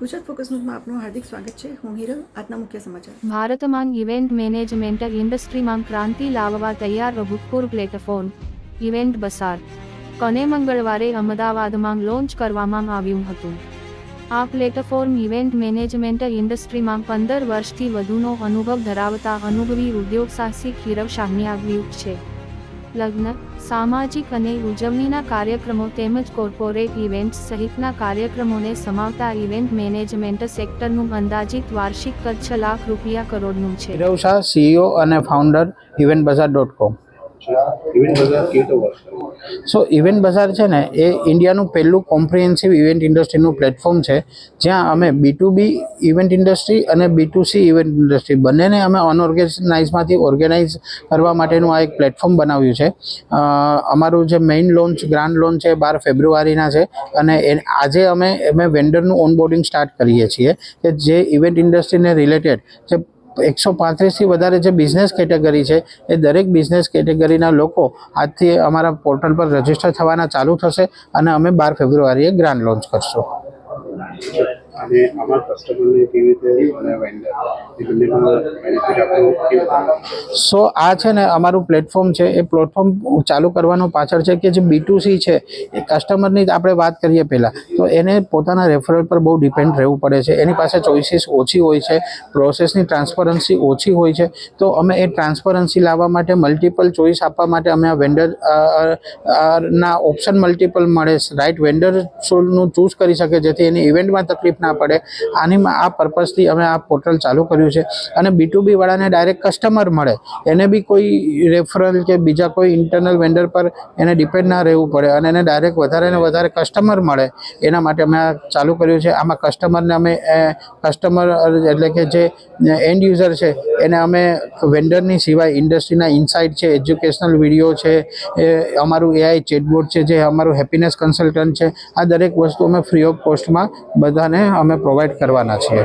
Gujarat focus ન્યૂઝમાં આપનું હાર્દિક સ્વાગત છે. હું હિરલ, આજના મુખ્ય સમાચાર. ભારતમાં ઇવેન્ટ મેનેજમેન્ટ ઇન્ડસ્ટ્રીમાં ક્રાંતિ લાવવા તૈયાર ભૂતપૂર્વ પ્લેટફોર્મ, ઇવેન્ટ બસાર. કને મંગળવારે અમદાવાદમાં લોન્ચ કરવામાં આવ્યું હતું. આ પ્લેટફોર્મ ઇવેન્ટ મેનેજમેન્ટ ઇન્ડસ્ટ્રીમાં પંદર વર્ષથી વધુનો અનુભવ ધરાવતા અનુભવી ઉદ્યોગ સાહસિક હિરવ શાહની આવ્યું છે. લગ્ન, સામાજિક અને ઉજવણીના કાર્યક્રમો તેમજ કોર્પોરેટ ઇવેન્ટ્સ સહિતના કાર્યક્રમોને સમાવતા ઇવેન્ટ મેનેજમેન્ટ સેક્ટરનું અંદાજિત વાર્ષિક છ લાખ રૂપિયા કરોડનું છે. સીઈઓ અને ફાઉન્ડર ઇવેન્ટ બજાર ડોટ કોમ. સો ઇવેન્ટ બજાર છે ને, એ ઇન્ડિયાનું પહેલું કોમ્પ્રિહેન્સિવ ઇવેન્ટ ઇન્ડસ્ટ્રીનું પ્લેટફોર્મ છે, જ્યાં અમે B to B event industry અને B to C event industry, બંનેને અમે અનઓર્ગેનાઇઝમાંથી ઓર્ગેનાઇઝ કરવા માટેનું આ એક પ્લેટફોર્મ બનાવ્યું છે. અમારું જે મેઇન લોન્ચ, ગ્રાન્ડ લોન્ચ છે, બાર ફેબ્રુઆરીના છે, અને એ, આજે અમે અમે વેન્ડરનું ઓનબોર્ડિંગ સ્ટાર્ટ કરીએ છીએ, કે જે ઇવેન્ટ ઇન્ડસ્ટ્રીને રિલેટેડ જે એકસો પાંત્રીસથી વધારે જે બિઝનેસ કેટેગરી છે, એ દરેક બિઝનેસ કેટેગરીના લોકો આજથી અમારા પોર્ટલ પર રજિસ્ટર થવાના ચાલુ થશે અને અમે બાર ફેબ્રુઆરીએ ગ્રાન્ડ લોન્ચ કરશું. અને આમાં કસ્ટમરને કેવી રીતે સો આ છે ને અમારું પ્લેટફોર્મ છે. એ પ્લેટફોર્મ ચાલુ કરવાનું પાછળ છે કે જે બી ટુ સી છે, એ કસ્ટમરની આપણે વાત કરીએ પહેલાં. તો એને પોતાના રેફરલ પર બહુ ડિપેન્ડ રહેવું પડે છે. એની પાસે ચોઇસીસ ઓછી હોય છે પ્રોસેસની ટ્રાન્સપરન્સી ઓછી હોય છે. તો અમે એ ટ્રાન્સપરન્સી લાવવા માટે મલ્ટિપલ ચોઇસ આપવા માટે અમે આ વેન્ડર ના ઓપ્શન મલ્ટિપલ મળે. રાઈટ વેન્ડરનું ચૂઝ કરી શકે, જેથી એની ઇવેન્ટમાં તકલીફ ના પડે. આની આ પર્પઝથી અમે આ પોર્ટલ ચાલુ કર્યું છે. અને બી ટુ બી વાળાને ડાયરેક્ટ કસ્ટમર મળે. એને બી કોઈ રેફરલ કે બીજા કોઈ ઇન્ટરનલ વેન્ડર પર એને ડિપેન્ડ ના રહેવું પડે અને એને ડાયરેક્ટ વધારે ને વધારે કસ્ટમર મળે. એના માટે અમે આ ચાલુ કર્યું છે. આમાં કસ્ટમરને અમે કસ્ટમર એટલે કે જે એન્ડ યુઝર છે, એને અમે વેન્ડરની સિવાય ઇન્ડસ્ટ્રીના ઇન્સાઇટ છે એજ્યુકેશનલ વીડિયો છે, એ, અમારું એઆઈ ચેટબોર્ડ છે, જે અમારું હેપીનેસ કન્સલ્ટન્ટ છે, આ દરેક વસ્તુ અમે ફ્રી ઓફ કોસ્ટમાં બધાને અમે પ્રોવાઈડ કરવાના છીએ.